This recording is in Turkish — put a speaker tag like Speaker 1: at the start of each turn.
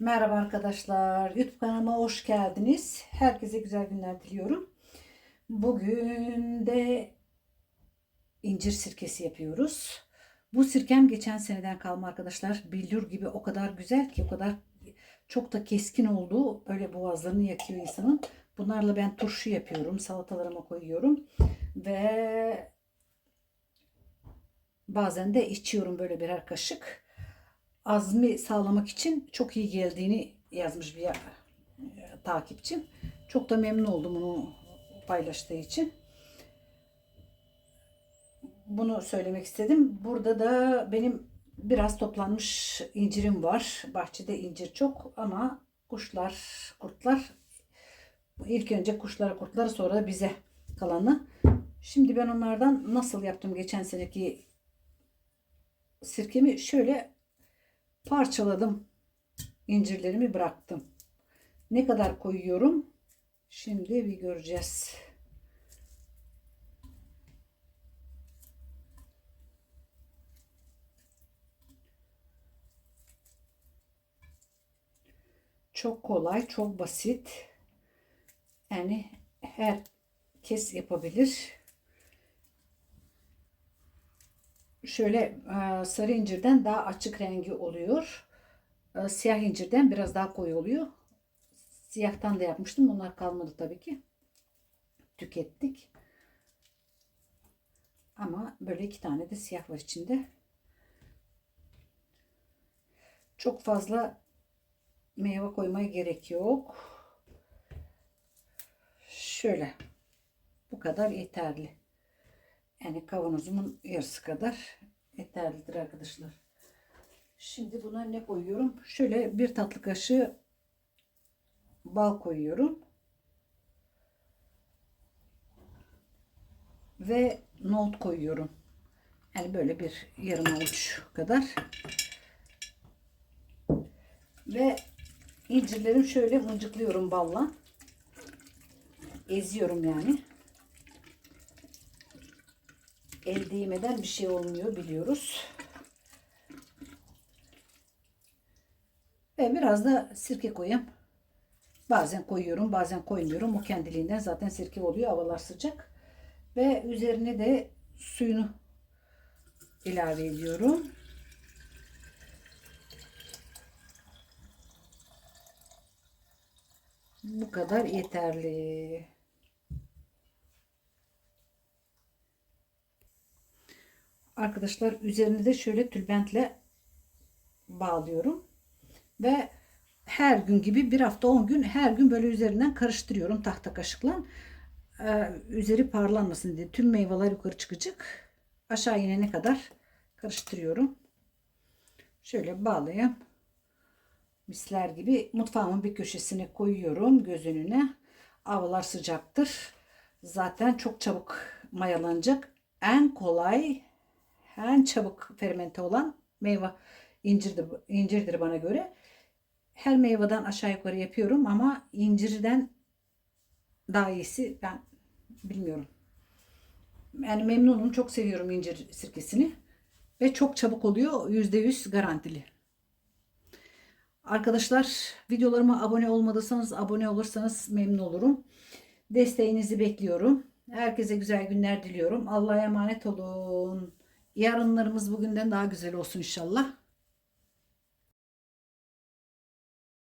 Speaker 1: Merhaba arkadaşlar. YouTube kanalıma hoş geldiniz. Herkese güzel günler diliyorum. Bugün de incir sirkesi yapıyoruz. Bu sirkem geçen seneden kalma arkadaşlar. Billur gibi o kadar güzel ki o kadar çok da keskin olduğu böyle boğazlarını yakıyor insanın. Bunlarla ben turşu yapıyorum. Salatalarıma koyuyorum. Ve bazen de içiyorum böyle birer kaşık azmi sağlamak için çok iyi geldiğini yazmış bir e, takipçim. Çok da memnun oldum onu paylaştığı için. Bunu söylemek istedim. Burada da benim biraz toplanmış incirim var. Bahçede incir çok ama kuşlar, kurtlar ilk önce kuşlara, kurtlara sonra bize kalanı. Şimdi ben onlardan nasıl yaptım geçen seneki sirkemi şöyle parçaladım. incirlerimi bıraktım. Ne kadar koyuyorum? Şimdi bir göreceğiz. Çok kolay, çok basit. Yani herkes yapabilir. Şöyle e, sarı incirden daha açık rengi oluyor. E, siyah incirden biraz daha koyu oluyor. Siyahtan da yapmıştım. Onlar kalmadı tabii ki. Tükettik. Ama böyle iki tane de siyah var içinde. Çok fazla meyve koymaya gerek yok. Şöyle. Bu kadar yeterli. Yani kavanozumun yarısı kadar yeterlidir arkadaşlar. Şimdi buna ne koyuyorum? Şöyle bir tatlı kaşığı bal koyuyorum. Ve nohut koyuyorum. Yani böyle bir yarım avuç kadar. Ve incirlerimi şöyle mıncıklıyorum balla. Eziyorum yani el değmeden bir şey olmuyor biliyoruz. Ve biraz da sirke koyayım. Bazen koyuyorum bazen koymuyorum. O kendiliğinden zaten sirke oluyor. Havalar sıcak. Ve üzerine de suyunu ilave ediyorum. Bu kadar yeterli. Arkadaşlar üzerine de şöyle tülbentle bağlıyorum. Ve her gün gibi bir hafta 10 gün her gün böyle üzerinden karıştırıyorum tahta kaşıkla. Ee, üzeri parlanmasın diye tüm meyveler yukarı çıkacak. Aşağı inene kadar karıştırıyorum. Şöyle bağlayayım. Misler gibi mutfağımın bir köşesine koyuyorum göz önüne. Havalar sıcaktır. Zaten çok çabuk mayalanacak. En kolay en çabuk fermente olan meyve incirdir, incirdir bana göre. Her meyveden aşağı yukarı yapıyorum ama incirden daha iyisi ben bilmiyorum. Yani memnunum. Çok seviyorum incir sirkesini. Ve çok çabuk oluyor. %100 garantili. Arkadaşlar videolarıma abone olmadıysanız abone olursanız memnun olurum. Desteğinizi bekliyorum. Herkese güzel günler diliyorum. Allah'a emanet olun. Yarınlarımız bugünden daha güzel olsun inşallah.